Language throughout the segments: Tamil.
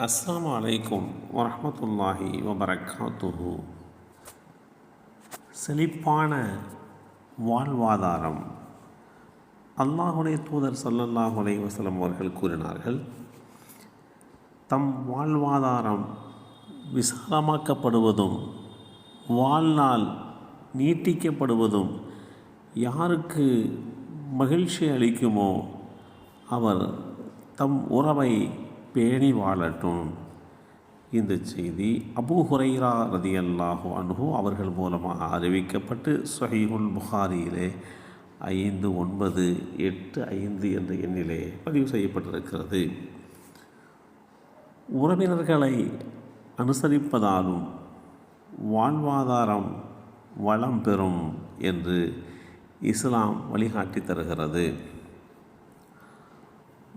அஸ்லாம் அலைக்கும் வரமத்துல்லாஹி வபரகாத்துஹு செழிப்பான வாழ்வாதாரம் அல்லாஹுடைய தூதர் ஸல்லல்லாஹு அலைஹி வஸல்லம் அவர்கள் கூறினார்கள் தம் வாழ்வாதாரம் விசாலமாக்கப்படுவதும் வாழ்நாள் நீட்டிக்கப்படுவதும் யாருக்கு மகிழ்ச்சி அளிக்குமோ அவர் தம் உறவை பேணி வாழட்டும் இந்த செய்தி அபூ ஹுரைரா ரதியல்லாஹு அன்ஹு அவர்கள் மூலமாக அறிவிக்கப்பட்டு சொஹீஹுல் புகாரியிலே ஐந்து ஒன்பது எட்டு ஐந்து என்ற எண்ணிலே பதிவு செய்யப்பட்டிருக்கிறது. உறவினர்களை அனுசரிப்பதாலும் வாழ்வாதாரம் வளம் பெறும் என்று இஸ்லாம் வழிகாட்டி தருகிறது.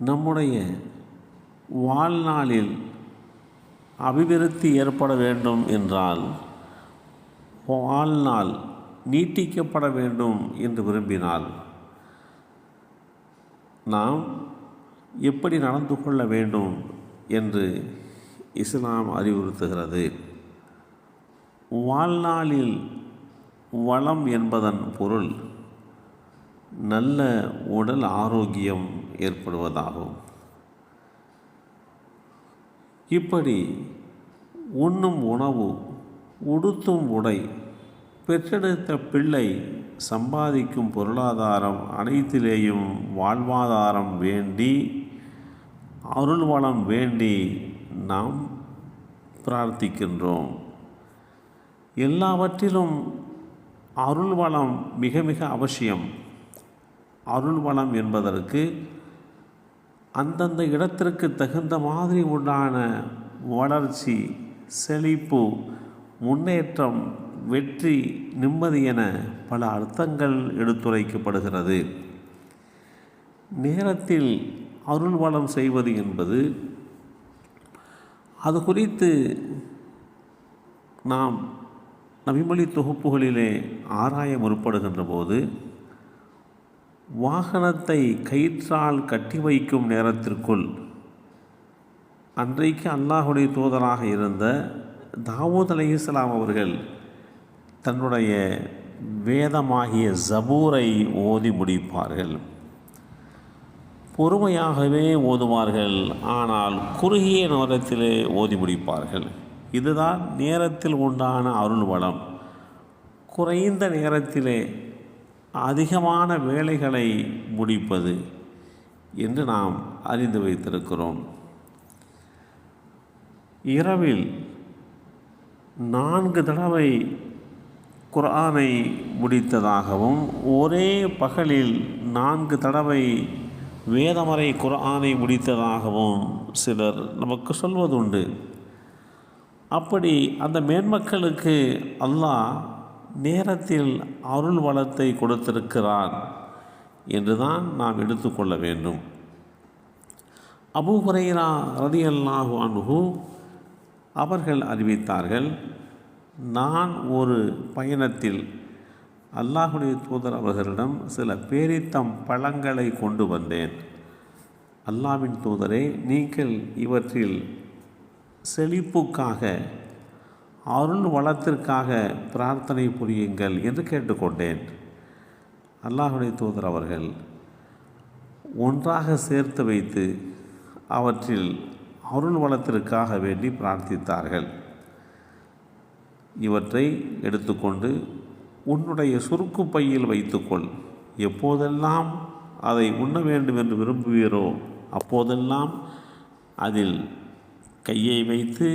நம்முடைய வாழ்நாளில் அபிவிருத்தி ஏற்பட வேண்டும் என்றால் வாழ்நாள் நீட்டிக்கப்பட வேண்டும் என்று விரும்பினால் நாம் எப்படி நடந்து கொள்ள வேண்டும் என்று இஸ்லாம் அறிவுறுத்துகிறது. வாழ்நாளில் வளம் என்பதன் பொருள் நல்ல உடல் ஆரோக்கியம் ஏற்படுவதாகும். இப்படி உண்ணும் உணவு உடுத்தும் உடை பெற்றெடுத்த பிள்ளை சம்பாதிக்கும் பொருளாதாரம் அனைத்திலேயும் வாழ்வாதாரம் வேண்டி அருள் வளம் வேண்டி நாம் பிரார்த்திக்கின்றோம். எல்லாவற்றிலும் அருள் வளம் மிக மிக அவசியம். அருள் வளம் என்பதற்கு அந்தந்த இடத்திற்கு தகுந்த மாதிரி உண்டான வளர்ச்சி செழிப்பு முன்னேற்றம் வெற்றி நிம்மதி என பல அர்த்தங்கள் எடுத்துரைக்கப்படுகிறது. நேரத்தில் அருள் வளம் செய்வது என்பது அது குறித்து நாம் நபிமொழி தொகுப்புகளிலே ஆராய முற்படுகின்ற போது வாகனத்தை கயிற்றால் கட்டி வைக்கும் நேரத்திற்குள் அன்றைக்கு அல்லாஹுடைய தூதராக இருந்த தாவூத் அலி இஸ்லாம் அவர்கள் தன்னுடைய வேதமாகிய ஜபூரை ஓதி முடிப்பார்கள். பொறுமையாகவே ஓதுவார்கள். ஆனால் குறுகிய நேரத்திலே ஓதி முடிப்பார்கள். இதுதான் நேரத்தில் உண்டான அருள் வளம் குறைந்த நேரத்திலே அதிகமான வேலைகளை முடிப்பது என்று நாம் அறிந்து வைத்திருக்கிறோம். இரவில் நான்கு தடவை குரானை முடித்ததாகவும் ஒரே பகலில் நான்கு தடவை வேதமறை குர்ஆனை முடித்ததாகவும் சிலர் நமக்கு சொல்வதுண்டு. அப்படி அந்த மேன்மக்களுக்கு அல்லாஹ் நேரத்தில் அருள் வளத்தை கொடுத்திருக்கிறான் என்றுதான் நாம் எடுத்துக்கொள்ள வேண்டும். அபு ஹுரைரா ரதி அல்லாஹு அன்ஹு அவர்கள் அறிவித்தார்கள் நான் ஒரு பயணத்தில் அல்லாஹுடைய தூதர் அவர்களிடம் சில பேரித்தம் பழங்களை கொண்டு வந்தேன். அல்லாவின் தூதரே நீங்கள் இவற்றில் செழிப்புக்காக அருள் வளத்திற்காக பிரார்த்தனை புரியுங்கள் என்று கேட்டுக்கொண்டேன். அல்லாஹுடைய தூதர் அவர்கள் ஒன்றாக சேர்த்து வைத்து அவற்றில் அருள் வளத்திற்காக வேண்டி பிரார்த்தித்தார்கள். இவற்றை எடுத்துக்கொண்டு உன்னுடைய சுருக்கு பையில் வைத்துக்கொள். எப்போதெல்லாம் அதை உண்ண வேண்டும் என்று விரும்புவீரோ அப்போதெல்லாம் அதில் கையை வைத்து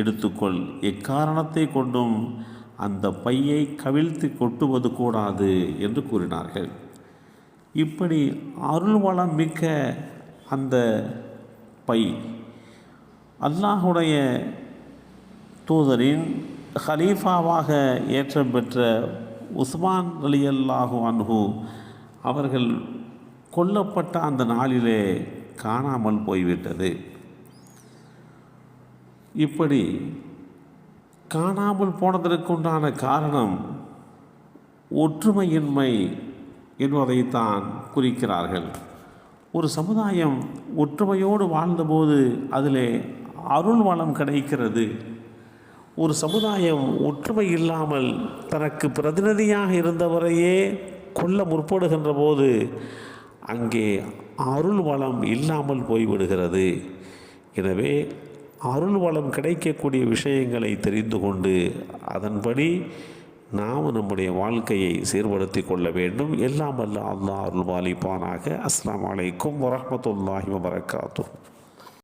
எடுத்துக்கொள். எக்காரணத்தை கொண்டும் அந்த பையை கவிழ்த்து கொட்டுவது கூடாது என்று கூறினார்கள். இப்படி அருள் வளம் மிக்க அந்த பை அல்லாஹுடைய தூதரின் ஹலீஃபாவாக ஏற்றம் பெற்ற உஸ்மான் அலி அல்லாஹு அன்ஹு அவர்கள் கொல்லப்பட்ட அந்த நாளிலே காணாமல் போய்விட்டது. இப்படி காணாமல் போனதற்குண்டான காரணம் ஒற்றுமையின்மை என்பதைத்தான் குறிக்கிறார்கள். ஒரு சமுதாயம் ஒற்றுமையோடு வாழ்ந்தபோது அதிலே அருள் வளம் கிடைக்கிறது. ஒரு சமுதாயம் ஒற்றுமை இல்லாமல் தனக்கு பிரதிநிதியாக இருந்தவரையே கொல்ல முற்படுகின்ற போது அங்கே அருள் வளம் இல்லாமல் போய்விடுகிறது. எனவே அருள் வளம் கிடைக்கக்கூடிய விஷயங்களை தெரிந்து கொண்டு அதன்படி நாம் நம்முடைய வாழ்க்கையை சீர்படுத்தி கொள்ள வேண்டும். எல்லாம் அல்ல அல்லாஹ் அருள் வாலிப்பானாக அஸ்ஸலாமு அலைக்கும் வரஹ்மத்துல்லாஹி வபரகாத்துஹு.